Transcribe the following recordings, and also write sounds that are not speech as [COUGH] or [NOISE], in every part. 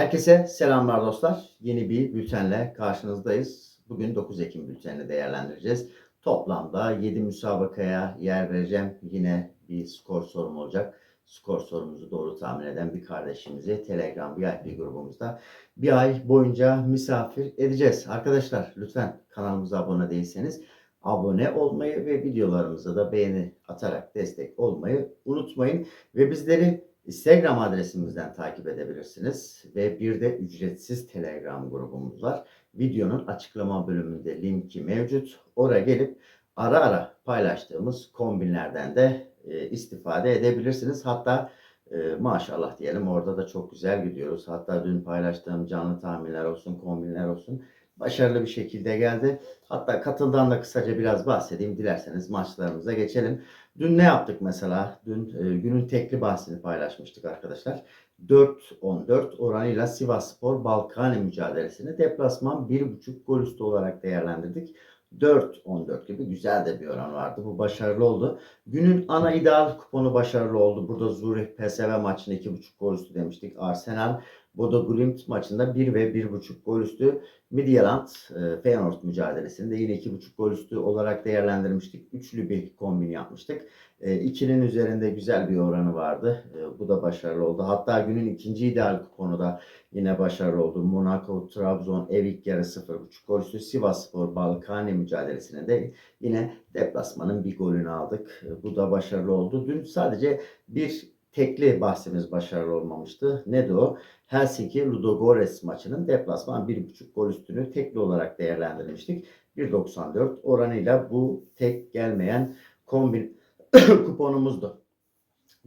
Herkese selamlar dostlar. Yeni bir bültenle karşınızdayız. Bugün 9 Ekim bültenini değerlendireceğiz. Toplamda 7 müsabakaya yer vereceğim. Yine bir skor sorum olacak. Skor sorumuzu doğru tahmin eden bir kardeşimizi Telegram VIP grubumuzda bir ay boyunca misafir edeceğiz. Arkadaşlar lütfen kanalımıza abone değilseniz abone olmayı ve videolarımıza da beğeni atarak destek olmayı unutmayın. Ve bizleri Instagram adresimizden takip edebilirsiniz. Ve bir de ücretsiz Telegram grubumuz var. Videonun açıklama bölümünde linki mevcut. Oraya gelip ara ara paylaştığımız kombinlerden de e, istifade edebilirsiniz. Hatta e, maşallah diyelim orada da çok güzel gidiyoruz. Hatta dün paylaştığım canlı tahminler olsun, kombinler olsun başarılı bir şekilde geldi. Hatta katıldan da kısaca biraz bahsedeyim. Dilerseniz maçlarımıza geçelim. Dün ne yaptık mesela? Dün e, günün tekli bahsini paylaşmıştık arkadaşlar. 4-14 oranıyla Sivasspor Balkani mücadelesini deplasman 1.5 gol üstü olarak değerlendirdik. 4-14 gibi güzel de bir oran vardı. Bu başarılı oldu. Günün ana ideal kuponu başarılı oldu. Burada Zurich PSV maçını 2.5 gol üstü demiştik. Arsenal Bodo Glimt maçında 1 ve 1.5 gol üstü. Midtjylland e, Feyenoord mücadelesinde yine 2.5 gol üstü olarak değerlendirmiştik. Üçlü bir kombin yapmıştık. E, ikinin üzerinde güzel bir oranı vardı. E, bu da başarılı oldu. Hatta günün ikinci ideal kuponu da yine başarılı oldu. Monaco, Trabzon, ev ilk yarı 0.5 gol üstü. Sivasspor, Balkani mücadelesine de yine deplasmanın bir golünü aldık. E, bu da başarılı oldu. Dün sadece bir tekli bahsimiz başarılı olmamıştı. Nedir o? Helsinki Ludogorets maçının deplasman 1.5 gol üstünü tekli olarak değerlendirmiştik. 1.94 oranıyla bu tek gelmeyen kombin [COUGHS] kuponumuzdu.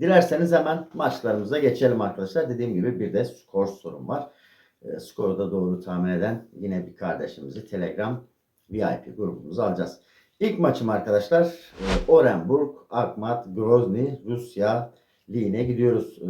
Dilerseniz hemen maçlarımıza geçelim arkadaşlar. Dediğim gibi bir de skor sorum var. E, skoru da doğru tahmin eden yine bir kardeşimizi Telegram VIP grubumuza alacağız. İlk maçım arkadaşlar e, Orenburg, Akmat, Grozny, Rusya Liğine gidiyoruz. Ee,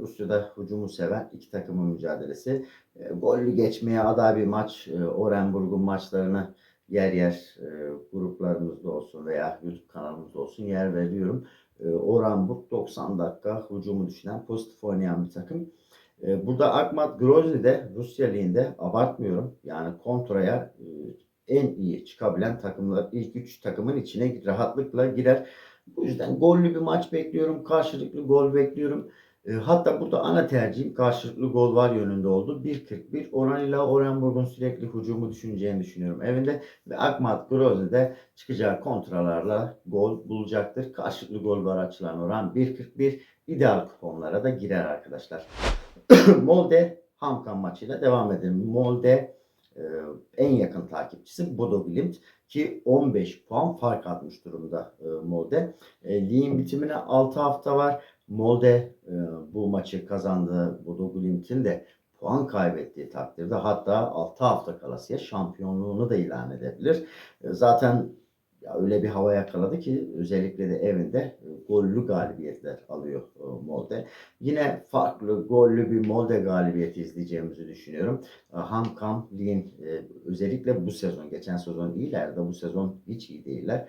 Rusya'da hücumu seven iki takımın mücadelesi. Ee, gollü geçmeye aday bir maç. Ee, Orenburg'un maçlarını yer yer e, gruplarımızda olsun veya YouTube kanalımızda olsun yer veriyorum. Ee, Orenburg 90 dakika hücumu düşünen, pozitif oynayan bir takım. Ee, burada Akmat Grozny'de Rusya Ligi'nde abartmıyorum. Yani kontraya e, en iyi çıkabilen takımlar ilk üç takımın içine rahatlıkla girer. Bu yüzden gollü bir maç bekliyorum. Karşılıklı gol bekliyorum. E, hatta burada ana tercihim karşılıklı gol var yönünde oldu. 1.41 oranıyla Orenburg'un sürekli hücumu düşüneceğini düşünüyorum evinde. Ve Akmat Grozny'de çıkacağı kontralarla gol bulacaktır. Karşılıklı gol var açılan oran 1.41. İdeal kuponlara da girer arkadaşlar. [COUGHS] Molde Hamkan maçıyla devam edelim. Molde e, en yakın takipçisi Bodo Glimt ki 15 puan fark atmış durumda e, Molde. E, ligin bitimine 6 hafta var. Molde e, bu maçı kazandığı Bodo Glimt'in de puan kaybettiği takdirde hatta 6 hafta kalasıya şampiyonluğunu da ilan edebilir. E, zaten ya öyle bir hava yakaladı ki özellikle de evinde e, gollü galibiyetler alıyor e, Molde. Yine farklı gollü bir Molde galibiyeti izleyeceğimizi düşünüyorum. E, Hamkam ligin özellikle bu sezon, geçen sezon iyiler de bu sezon hiç iyi değiller.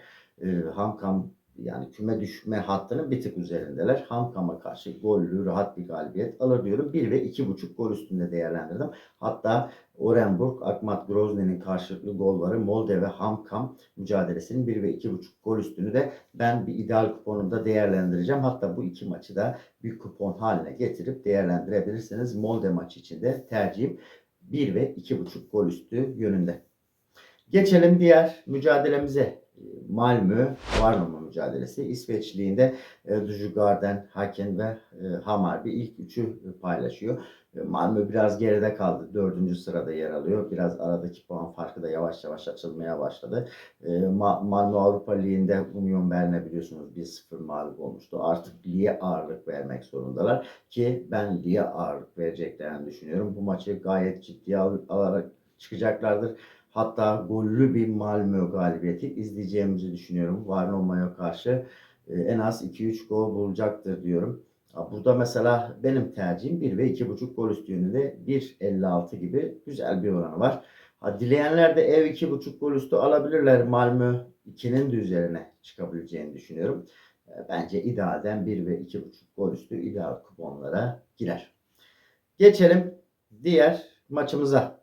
Hamkam yani küme düşme hattının bir tık üzerindeler. Hamkam'a karşı gollü rahat bir galibiyet alır diyorum. 1 ve 2.5 gol üstünde değerlendirdim. Hatta Orenburg, Akmat Grozny'nin karşılıklı gol varı Molde ve Hamkam mücadelesinin 1 ve 2.5 gol üstünü de ben bir ideal kuponumda değerlendireceğim. Hatta bu iki maçı da bir kupon haline getirip değerlendirebilirsiniz. Molde maçı için de tercihim 1 ve 2.5 gol üstü yönünde. Geçelim diğer mücadelemize. Malmö Varnum mücadelesi. İsveç Ligi'nde e, Dujgarden, Haken ve e, Hamarby ilk üçü paylaşıyor. E, Malmö biraz geride kaldı. Dördüncü sırada yer alıyor. Biraz aradaki puan farkı da yavaş yavaş açılmaya başladı. E, Ma- Malmö Avrupa Ligi'nde Union Berlin'e biliyorsunuz 1-0 mağlup olmuştu. Artık Liye ağırlık vermek zorundalar. Ki ben Liye ağırlık vereceklerini düşünüyorum. Bu maçı gayet ciddiye al- alarak çıkacaklardır. Hatta gollü bir Malmö galibiyeti izleyeceğimizi düşünüyorum. Varnomo'ya karşı e, en az 2-3 gol bulacaktır diyorum. Burada mesela benim tercihim 1 ve 2.5 gol üstü yönünde 1.56 gibi güzel bir oranı var. Ha, dileyenler de ev 2.5 gol üstü alabilirler. Malmö 2'nin de üzerine çıkabileceğini düşünüyorum. E, bence idealden 1 ve 2.5 gol üstü ideal kuponlara girer. Geçelim diğer maçımıza.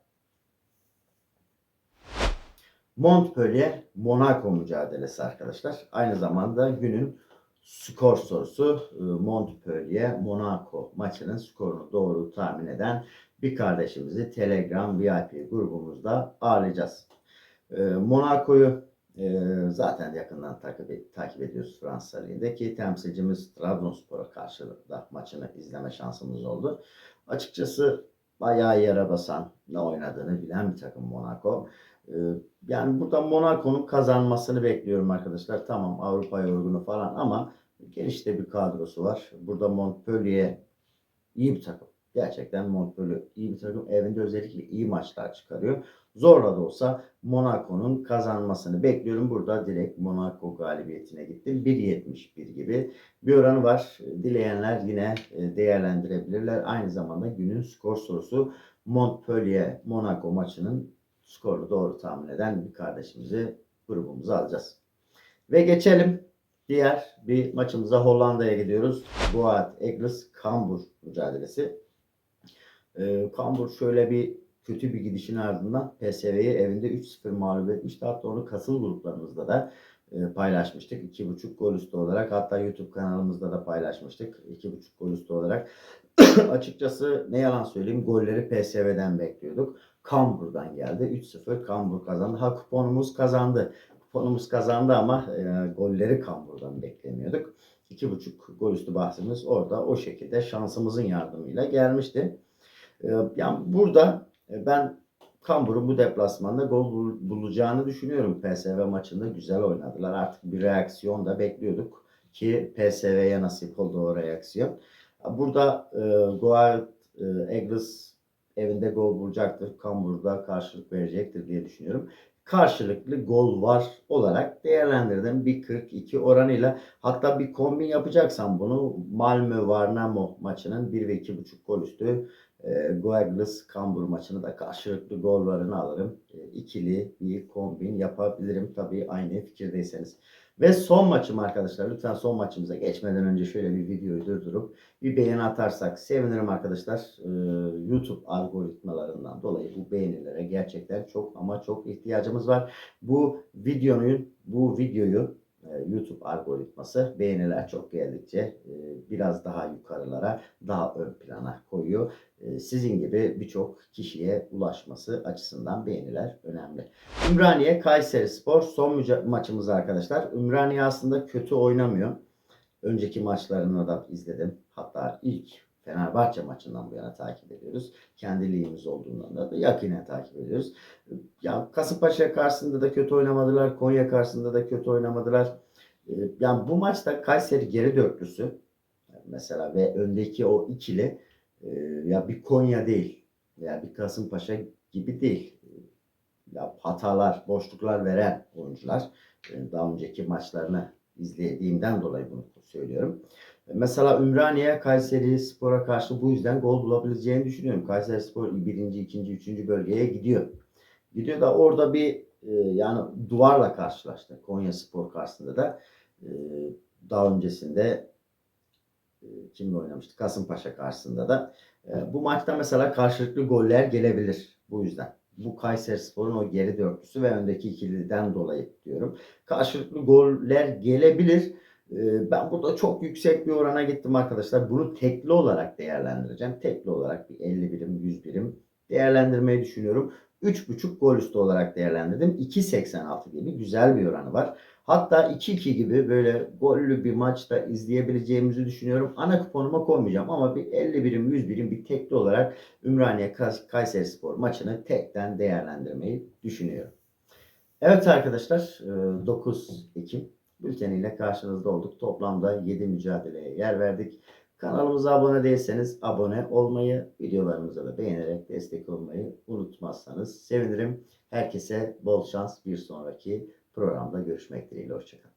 Montpellier Monaco mücadelesi arkadaşlar. Aynı zamanda günün skor sorusu e, Montpellier Monaco maçının skorunu doğru tahmin eden bir kardeşimizi Telegram VIP grubumuzda ağırlayacağız. E, Monaco'yu e, zaten yakından takip, takip ediyoruz Fransa Ligi'ndeki temsilcimiz Trabzonspor'a karşı da maçını izleme şansımız oldu. Açıkçası bayağı yere basan, ne oynadığını bilen bir takım Monaco. Ee, Yani burada Monaco'nun kazanmasını bekliyorum arkadaşlar. Tamam Avrupa yorgunu falan ama geniş de bir kadrosu var. Burada Montpellier iyi bir takım. Gerçekten Montpellier iyi bir takım. Evinde özellikle iyi maçlar çıkarıyor. Zorla da olsa Monaco'nun kazanmasını bekliyorum. Burada direkt Monaco galibiyetine gittim. 1.71 gibi bir oranı var. Dileyenler yine e, değerlendirebilirler. Aynı zamanda günün skor sorusu Montpellier Monaco maçının skoru doğru tahmin eden bir kardeşimizi grubumuza alacağız. Ve geçelim diğer bir maçımıza Hollanda'ya gidiyoruz. Boat Eagles Kambur mücadelesi. Ee, Kambur şöyle bir kötü bir gidişin ardından PSV'yi evinde 3-0 mağlup etmişti. Hatta onu kasıl gruplarımızda da e, paylaşmıştık. 2.5 gol üstü olarak hatta YouTube kanalımızda da paylaşmıştık. 2.5 gol üstü olarak. [CLEARS THROAT] Açıkçası ne yalan söyleyeyim golleri PSV'den bekliyorduk. Kambur'dan geldi. 3-0 Kambur kazandı. Ha kuponumuz kazandı. Kuponumuz kazandı ama e, golleri Kambur'dan beklemiyorduk. 2.5 gol üstü bahsimiz orada o şekilde şansımızın yardımıyla gelmişti. E, yani burada e, ben Kambur'un bu deplasmanda gol bul- bulacağını düşünüyorum. PSV maçında güzel oynadılar. Artık bir reaksiyon da bekliyorduk ki PSV'ye nasip oldu o reaksiyon. Burada e, Goat e, Eagles evinde gol bulacaktır. Kambur'da karşılık verecektir diye düşünüyorum. Karşılıklı gol var olarak değerlendirdim. 1.42 oranıyla hatta bir kombin yapacaksam bunu Malmö Varnamo maçının 1 ve 2.5 gol üstü e, Goeglis Kambur maçını da karşılıklı gollarını alırım. E, ikili bir kombin yapabilirim tabii aynı fikirdeyseniz. Ve son maçım arkadaşlar. Lütfen son maçımıza geçmeden önce şöyle bir videoyu durdurup bir beğeni atarsak sevinirim arkadaşlar. Ee, YouTube algoritmalarından dolayı bu beğenilere gerçekten çok ama çok ihtiyacımız var. Bu videonun bu videoyu YouTube algoritması beğeniler çok geldikçe e, biraz daha yukarılara, daha ön plana koyuyor. E, Sizin gibi birçok kişiye ulaşması açısından beğeniler önemli. Ümraniye Kayseri Spor son maçımız arkadaşlar. Ümraniye aslında kötü oynamıyor. Önceki maçlarını da izledim. Hatta ilk Fenerbahçe maçından bu yana takip ediyoruz. Kendi ligimiz olduğundan da yakinen takip ediyoruz. Ya Kasımpaşa karşısında da kötü oynamadılar. Konya karşısında da kötü oynamadılar. Ee, Yani bu maçta Kayseri geri dörtlüsü mesela ve öndeki o ikili e, ya bir Konya değil veya bir Kasımpaşa gibi değil. Ya hatalar, boşluklar veren oyuncular. Ee, Daha önceki maçlarını izlediğimden dolayı bunu söylüyorum. Mesela Ümraniye Kayseri Spor'a karşı bu yüzden gol bulabileceğini düşünüyorum. Kayseri Spor birinci, ikinci, üçüncü bölgeye gidiyor. Gidiyor da orada bir e, yani duvarla karşılaştı. Konya Spor karşısında da e, daha öncesinde e, kimle oynamıştı? Kasımpaşa karşısında da. E, bu maçta mesela karşılıklı goller gelebilir bu yüzden. Bu Kayseri Spor'un o geri dörtlüsü ve öndeki ikiliden dolayı diyorum. Karşılıklı goller gelebilir. Ee, Ben burada çok yüksek bir orana gittim arkadaşlar. Bunu tekli olarak değerlendireceğim. Tekli olarak bir 50 birim, 100 birim değerlendirmeyi düşünüyorum. 3.5 gol üstü olarak değerlendirdim. 2.86 gibi güzel bir oranı var. Hatta 2-2 gibi böyle gollü bir maçta izleyebileceğimizi düşünüyorum. Ana kuponuma koymayacağım ama bir 50 birim, 100 birim bir tekli olarak Ümraniye Kays- Kayseri Spor maçını tekten değerlendirmeyi düşünüyorum. Evet arkadaşlar e, 9 Ekim bülteniyle karşınızda olduk. Toplamda 7 mücadeleye yer verdik. Kanalımıza abone değilseniz abone olmayı, videolarımıza da beğenerek destek olmayı unutmazsanız sevinirim. Herkese bol şans bir sonraki programda görüşmek dileğiyle. Hoşçakalın.